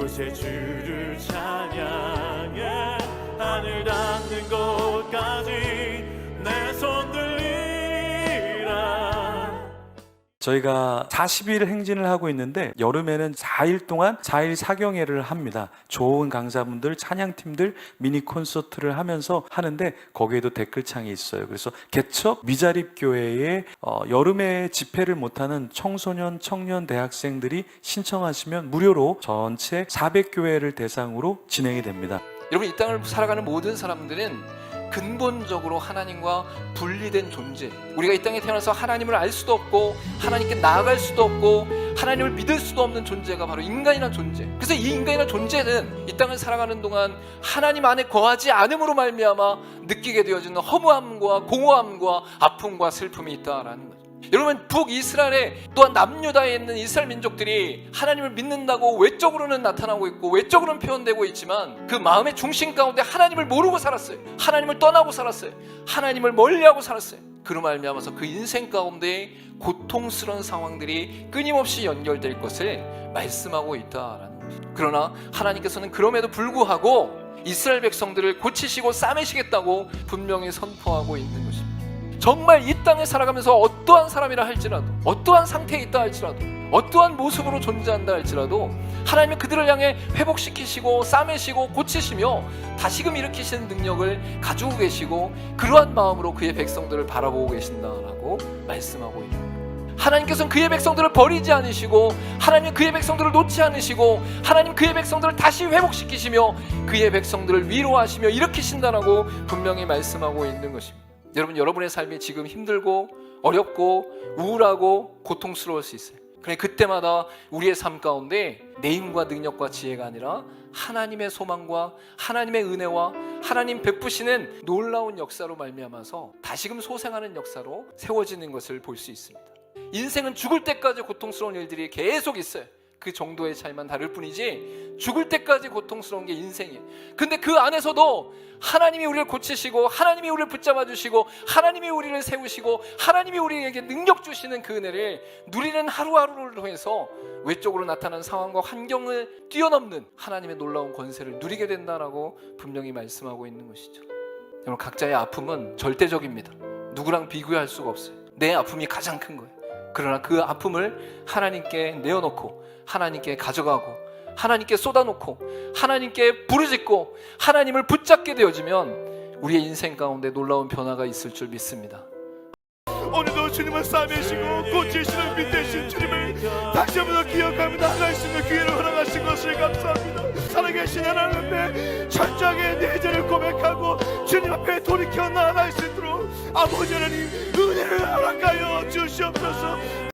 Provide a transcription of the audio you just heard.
이제 주를 찬양해. 하늘 닿는 곳 저희가 40일 행진을 하고 있는데 여름에는 4일 동안 4일 사경회를 합니다. 좋은 강사분들, 찬양팀들 미니 콘서트를 하면서 하는데 거기에도 댓글창이 있어요. 그래서 개척 미자립 교회에 어, 여름에 집회를 못하는 청소년, 청년, 대학생들이 신청하시면 무료로 전체 400교회를 대상으로 진행이 됩니다. 여러분 이 땅을 살아가는 모든 사람들은 근본적으로 하나님과 분리된 존재. 우리가 이 땅에 태어나서 하나님을 알 수도 없고 하나님께 나아갈 수도 없고 하나님을 믿을 수도 없는 존재가 바로 인간이란 존재. 그래서 이 인간이란 존재는 이 땅을 살아가는 동안 하나님 안에 거하지 않음으로 말미암아 느끼게 되어지는 허무함과 공허함과 아픔과 슬픔이 있다라는 거죠. 여러분 북이스라엘에 또한 남유다에 있는 이스라엘 민족들이 하나님을 믿는다고 외적으로는 나타나고 있고 외적으로는 표현되고 있지만 그 마음의 중심 가운데 하나님을 모르고 살았어요. 하나님을 떠나고 살았어요. 하나님을 멀리하고 살았어요. 그로 말미암아서 그 인생 가운데 고통스러운 상황들이 끊임없이 연결될 것을 말씀하고 있다라는 것이죠. 그러나 하나님께서는 그럼에도 불구하고 이스라엘 백성들을 고치시고 싸매시겠다고 분명히 선포하고 있는 것입니다. 정말 이 땅에 살아가면서 어떠한 사람이라 할지라도 어떠한 상태에 있다 할지라도 어떠한 모습으로 존재한다 할지라도 하나님은 그들을 향해 회복시키시고 싸매시고 고치시며 다시금 일으키시는 능력을 가지고 계시고 그러한 마음으로 그의 백성들을 바라보고 계신다라고 말씀하고 거예요. 하나님께서는 그의 백성들을 버리지 않으시고 하나님 그의 백성들을 놓지 않으시고 하나님 그의 백성들을 다시 회복시키시며 그의 백성들을 위로하시며 일으키신다라고 분명히 말씀하고 있는 것입니다. 여러분 여러분의 삶이 지금 힘들고 어렵고 우울하고 고통스러울 수 있어요. 그래 그때마다 우리의 삶 가운데 내 힘과 능력과 지혜가 아니라 하나님의 소망과 하나님의 은혜와 하나님 베푸시는 놀라운 역사로 말미암아서 다시금 소생하는 역사로 세워지는 것을 볼 수 있습니다. 인생은 죽을 때까지 고통스러운 일들이 계속 있어요. 그 정도의 차이만 다를 뿐이지 죽을 때까지 고통스러운 게 인생이에요. 근데 그 안에서도 하나님이 우리를 고치시고 하나님이 우리를 붙잡아 주시고 하나님이 우리를 세우시고 하나님이 우리에게 능력 주시는 그 은혜를 누리는 하루하루를 통해서 외적으로 나타난 상황과 환경을 뛰어넘는 하나님의 놀라운 권세를 누리게 된다라고 분명히 말씀하고 있는 것이죠. 여러분 각자의 아픔은 절대적입니다. 누구랑 비교할 수가 없어요. 내 아픔이 가장 큰 거예요. 그러나 그 아픔을 하나님께 내어놓고 하나님께 가져가고 하나님께 쏟아놓고 하나님께 부르짖고 하나님을 붙잡게 되어지면 우리의 인생 가운데 놀라운 변화가 있을 줄 믿습니다. 오늘도 주님을 싸매시고 고치시는 빛대신 주님을 다시 한번 나아갈 수 있는 기회를 허락하신 것을 감사합니다 살아계신 하나님의 철저하게 내 죄를 고백하고 주님 앞에 돌이켜 나아갈 수 아버지 하나님 은혜를 허락하여 주시옵소서